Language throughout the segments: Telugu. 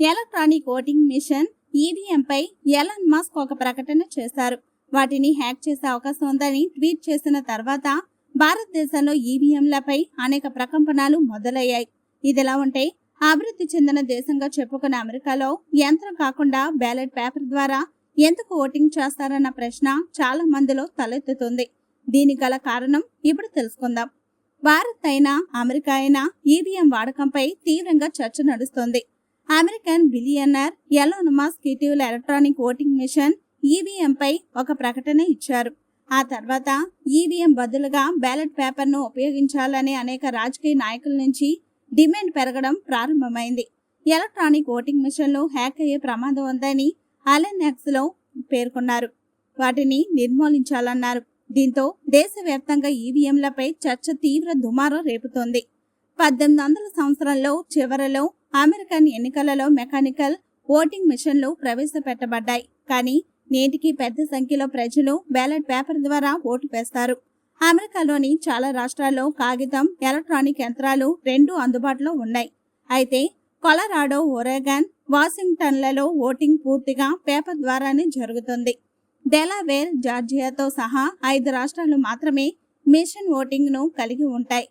ఎలక్ట్రానిక్ ఓటింగ్ మిషన్ ఈవీఎంపై ఎలన్ మస్క్ ఒక ప్రకటన చేశారు. వాటిని హ్యాక్ చేసే అవకాశం ఉందని ట్వీట్ చేసిన తర్వాత భారతదేశంలో ఈవీఎంలపై అనేక ప్రకంపనలు మొదలయ్యాయి. ఇదిలా ఉంటే అభివృద్ధి చెందిన దేశంగా చెప్పుకున్న అమెరికాలో యంత్రం కాకుండా బ్యాలెట్ పేపర్ ద్వారా ఎందుకు ఓటింగ్ చేస్తారన్న ప్రశ్న చాలా మందిలో తలెత్తుతుంది. దీని గల కారణం ఇప్పుడు తెలుసుకుందాం. భారత్ అయినా అమెరికా అయినా ఈవీఎం వాడకంపై తీవ్రంగా చర్చ నడుస్తోంది. అమెరికన్ బిలియనర్ ఎలోన్ మస్క్ ఇటీవల ఎలక్ట్రానిక్ ఓటింగ్ మిషన్ ఈవీఎంపై ఒక ప్రకటన ఇచ్చారు. ఆ తర్వాత ఈవీఎం బదులుగా బ్యాలెట్ పేపర్ను ఉపయోగించాలనే అనేక రాజకీయ నాయకుల నుంచి డిమాండ్ పెరగడం ప్రారంభమైంది. ఎలక్ట్రానిక్ ఓటింగ్ మిషన్లు హ్యాక్ అయ్యే ప్రమాదం ఉందని అలెన్యాక్స్లో పేర్కొన్నారు. వాటిని నిర్మూలించాలన్నారు. దీంతో దేశవ్యాప్తంగా ఈవీఎంలపై చర్చ తీవ్ర దుమారం రేపుతోంది. పద్దెనిమిది వందల సంవత్సరంలో చివరలో అమెరికన్ ఎన్నికలలో మెకానికల్ ఓటింగ్ మిషన్లు ప్రవేశపెట్టబడ్డాయి. కానీ నేటికి పెద్ద సంఖ్యలో ప్రజలు బ్యాలెట్ పేపర్ ద్వారా ఓటు వేస్తారు. అమెరికాలోని చాలా రాష్ట్రాల్లో కాగితం ఎలక్ట్రానిక్ యంత్రాలు రెండు అందుబాటులో ఉన్నాయి. అయితే కొలరాడో ఒరేగాన్ వాషింగ్టన్లలో ఓటింగ్ పూర్తిగా పేపర్ ద్వారానే జరుగుతుంది. డెలావేర్ జార్జియాతో సహా ఐదు రాష్ట్రాలు మాత్రమే మిషన్ ఓటింగ్ను కలిగి ఉంటాయి.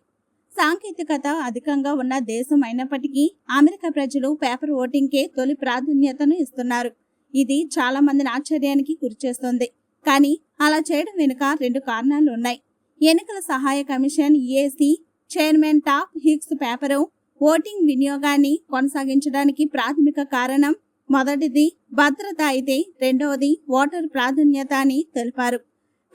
సాంకేతికత అధికంగా ఉన్న దేశం అయినప్పటికీ అమెరికా ప్రజలు పేపర్ ఓటింగ్కే తొలి ప్రాధాన్యతను ఇస్తున్నారు. ఇది చాలా మందిని ఆశ్చర్యానికి గురిచేస్తుంది కానీ అలా చేయడం వెనుక రెండు కారణాలు ఉన్నాయి. ఎన్నికల సహాయ కమిషన్ ఏసీ చైర్మన్ టాప్ హిక్స్ పేపరు ఓటింగ్ వినియోగాన్ని కొనసాగించడానికి ప్రాథమిక కారణం మొదటిది భద్రత అయితే రెండవది ఓటర్ ప్రాధాన్యత అని తెలిపారు.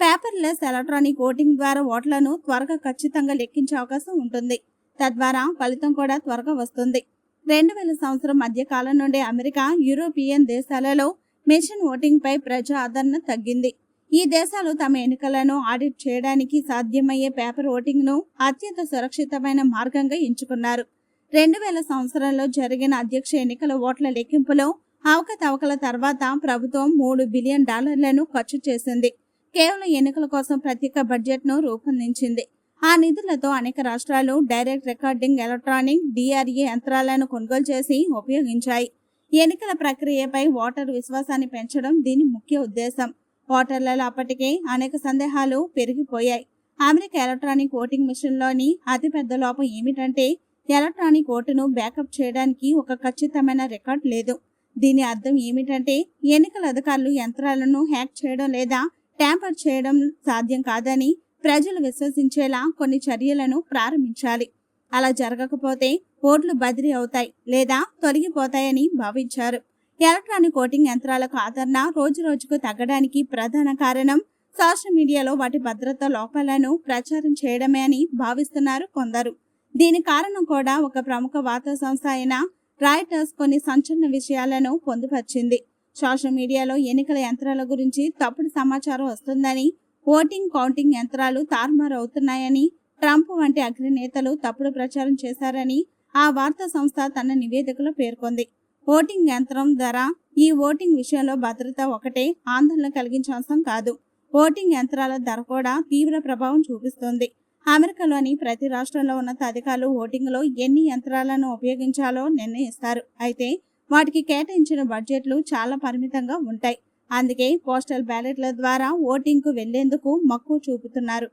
పేపర్లెస్ ఎలక్ట్రానిక్ ఓటింగ్ ద్వారా ఓట్లను త్వరగా ఖచ్చితంగా లెక్కించే అవకాశం ఉంటుంది. తద్వారా ఫలితం కూడా త్వరగా వస్తుంది. రెండు వేల సంవత్సరం మధ్య కాలం నుండి అమెరికా యూరోపియన్ దేశాలలో మెషిన్ ఓటింగ్ పై ప్రజా ఆదరణ తగ్గింది. ఈ దేశాలు తమ ఎన్నికలను ఆడిట్ చేయడానికి సాధ్యమయ్యే పేపర్ ఓటింగ్ను అత్యంత సురక్షితమైన మార్గంగా ఎంచుకున్నారు. రెండు వేల సంవత్సరంలో జరిగిన అధ్యక్ష ఎన్నికల ఓట్ల లెక్కింపులో అవకతవకల తర్వాత ప్రభుత్వం మూడు బిలియన్ డాలర్లను ఖర్చు చేసింది. కేవలం ఎన్నికల కోసం ప్రత్యేక బడ్జెట్ను రూపొందించింది. ఆ నిధులతో అనేక రాష్ట్రాలు డైరెక్ట్ రికార్డింగ్ ఎలక్ట్రానిక్ డిఆర్ఏ యంత్రాలను కొనుగోలు చేసి ఉపయోగించాయి. ఎన్నికల ప్రక్రియపై ఓటర్ విశ్వాసాన్ని పెంచడం దీని ముఖ్య ఉద్దేశం. ఓటర్లలో అప్పటికే అనేక సందేహాలు పెరిగిపోయాయి. అమెరికా ఎలక్ట్రానిక్ ఓటింగ్ మిషన్లోని అతిపెద్ద లోపం ఏమిటంటే ఎలక్ట్రానిక్ ఓటును బ్యాకప్ చేయడానికి ఒక ఖచ్చితమైన రికార్డ్ లేదు. దీని అర్థం ఏమిటంటే ఎన్నికల అధికారులు యంత్రాలను హ్యాక్ చేయడం లేదా ట్యాంపర్ చేయడం సాధ్యం కాదని ప్రజలు విశ్వసించేలా కొన్ని చర్యలను ప్రారంభించాలి. అలా జరగకపోతే ఓట్లు బదిలీ అవుతాయి లేదా తొలగిపోతాయని భావించారు. ఎలక్ట్రానిక్ ఓటింగ్ యంత్రాలకు ఆదరణ రోజు రోజుకు తగ్గడానికి ప్రధాన కారణం సోషల్ మీడియాలో వాటి భద్రత లోపాలను ప్రచారం చేయడమే అని భావిస్తున్నారు కొందరు. దీని కారణం కూడా ఒక ప్రముఖ వార్తా సంస్థ అయిన రాయిటర్స్ కొన్ని సంచలన విషయాలను పొందుపరిచింది. సోషల్ మీడియాలో ఎన్నికల యంత్రాల గురించి తప్పుడు సమాచారం వస్తుందని ఓటింగ్ కౌంటింగ్ యంత్రాలు తారుమారు అవుతున్నాయని ట్రంప్ వంటి అగ్రనేతలు తప్పుడు ప్రచారం చేశారని ఆ వార్తా సంస్థ తన నివేదికలో పేర్కొంది. ఓటింగ్ యంత్రం ధర ఈ ఓటింగ్ విషయంలో భద్రత ఒకటే ఆందోళన కలిగించే కాదు. ఓటింగ్ యంత్రాల ధర కూడా తీవ్ర ప్రభావం చూపిస్తుంది. అమెరికాలోని ప్రతి రాష్ట్రంలో ఉన్నత అధికారులు ఓటింగ్లో ఎన్ని యంత్రాలను ఉపయోగించాలో నిర్ణయిస్తారు. అయితే వాటికి కేటాయించిన బడ్జెట్లు చాలా పరిమితంగా ఉంటాయి. అందుకే పోస్టల్ బ్యాలెట్ల ద్వారా ఓటింగ్కు వెళ్ళేందుకు మక్కువ చూపుతున్నారు.